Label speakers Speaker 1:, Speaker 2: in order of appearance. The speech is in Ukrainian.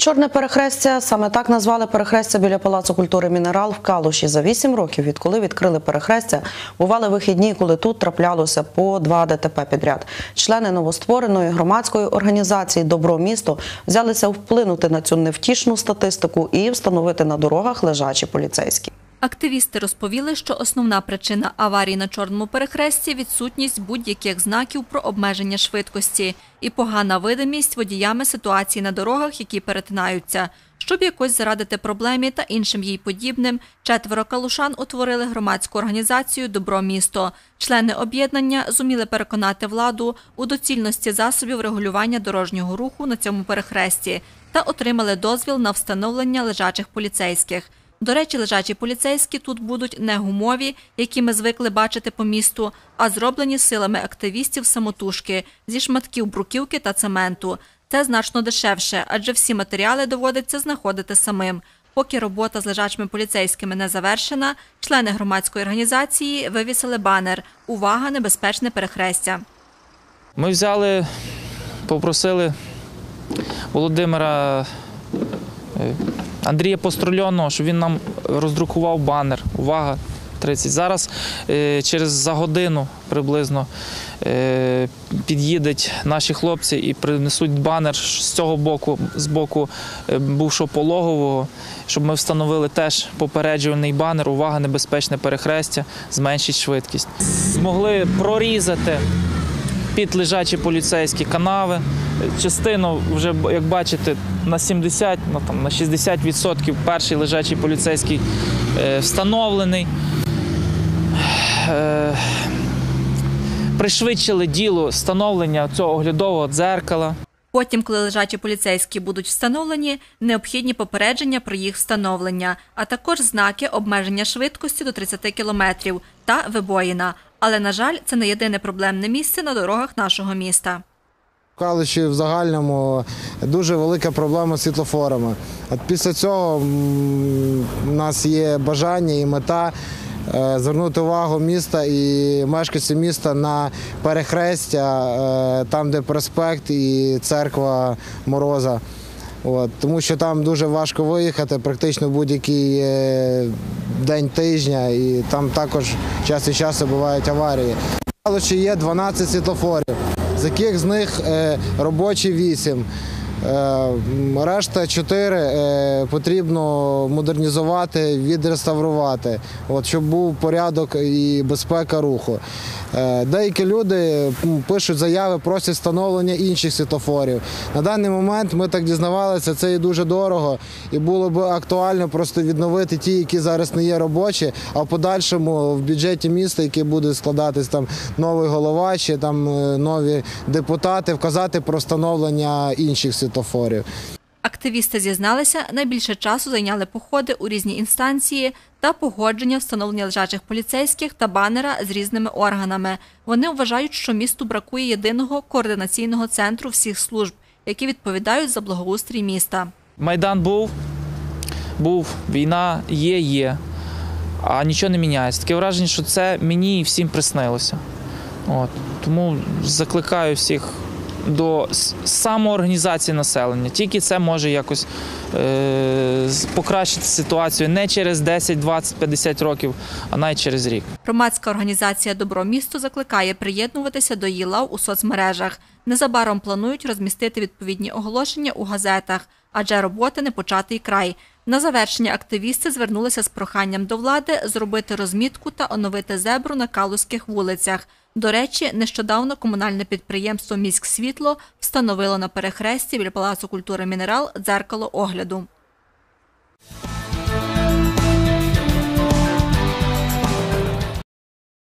Speaker 1: Чорне перехрестя саме так назвали перехрестя біля Палацу культури Мінерал в Калуші. За вісім років, відколи відкрили перехрестя, бували вихідні, коли тут траплялося по два ДТП підряд. Члени новоствореної громадської організації Добро місто взялися вплинути на цю невтішну статистику і встановити на дорогах лежачі поліцейські.
Speaker 2: Активісти розповіли, що основна причина аварії на чорному перехресті відсутність будь-яких знаків про обмеження швидкості і погана видимість водіями ситуації на дорогах, які перетинаються. Щоб якось зарадити проблемі та іншим їй подібним, четверо калушан утворили громадську організацію Добро місто. Члени об'єднання зуміли переконати владу у доцільності засобів регулювання дорожнього руху на цьому перехресті та отримали дозвіл на встановлення лежачих поліцейських. До речі, лежачі поліцейські тут будуть не гумові, які ми звикли бачити по місту, а зроблені силами активістів самотужки зі шматків бруківки та цементу. Це значно дешевше, адже всі матеріали доводиться знаходити самим. Поки робота з лежачими поліцейськими не завершена, члени громадської організації вивісили банер Увага! Небезпечне перехрестя.
Speaker 3: Ми взяли, попросили Володимира Андрія Построльонного, щоб він нам роздрукував банер. Увага! 30. Зараз е, через за годину приблизно е, під'їдуть наші хлопці і принесуть банер з цього боку, з боку е, бувшого пологового, щоб ми встановили теж попереджувальний банер. Увага, небезпечне перехрестя, зменшить швидкість. Змогли прорізати під лежачі поліцейські канави. Частину вже, як бачите, на 70, ну, там, на 60% перший лежачий поліцейський е, встановлений. Е, пришвидшили діло встановлення цього оглядового дзеркала.
Speaker 2: Потім, коли лежачі поліцейські будуть встановлені, необхідні попередження про їх встановлення, а також знаки обмеження швидкості до 30 км та вибоїна. Але, на жаль, це не єдине проблемне місце на дорогах нашого міста.
Speaker 4: В в загальному дуже велика проблема з світлофорами. От після цього у нас є бажання і мета е, звернути увагу міста і мешканців міста на перехрестя, е, там, де проспект і церква Мороза. От, тому що там дуже важко виїхати практично будь-який е, день тижня, і там також час від часу бувають аварії. В Калуші є 12 світлофорів, з яких з них е, робочі 8. Е, решта 4 е, потрібно модернізувати, відреставрувати, от, щоб був порядок і безпека руху. Е, Деякі люди пишуть заяви, просять встановлення інших світлофорів. На даний момент ми так дізнавалися, це і дуже дорого, і було б актуально просто відновити ті, які зараз не є робочі, а в подальшому в бюджеті міста, який буде складатись там новий голова чи там нові депутати, вказати про встановлення інших світлофорів.
Speaker 2: Активісти зізналися, найбільше часу зайняли походи у різні інстанції та погодження встановлення лежачих поліцейських та банера з різними органами. Вони вважають, що місту бракує єдиного координаційного центру всіх служб, які відповідають за благоустрій міста.
Speaker 3: Майдан був, був, війна є, є, а нічого не міняється. Таке враження, що це мені і всім приснилося. От. Тому закликаю всіх до самоорганізації населення. Тільки це може якось е- покращити ситуацію не через 10, 20, 50 років, а навіть через рік.
Speaker 2: Громадська організація Добро місто закликає приєднуватися до її лав у соцмережах. Незабаром планують розмістити відповідні оголошення у газетах, адже роботи не початий край. На завершення активісти звернулися з проханням до влади зробити розмітку та оновити зебру на калузьких вулицях. До речі, нещодавно комунальне підприємство Міськсвітло встановило на перехресті біля Палацу культури Мінерал дзеркало огляду.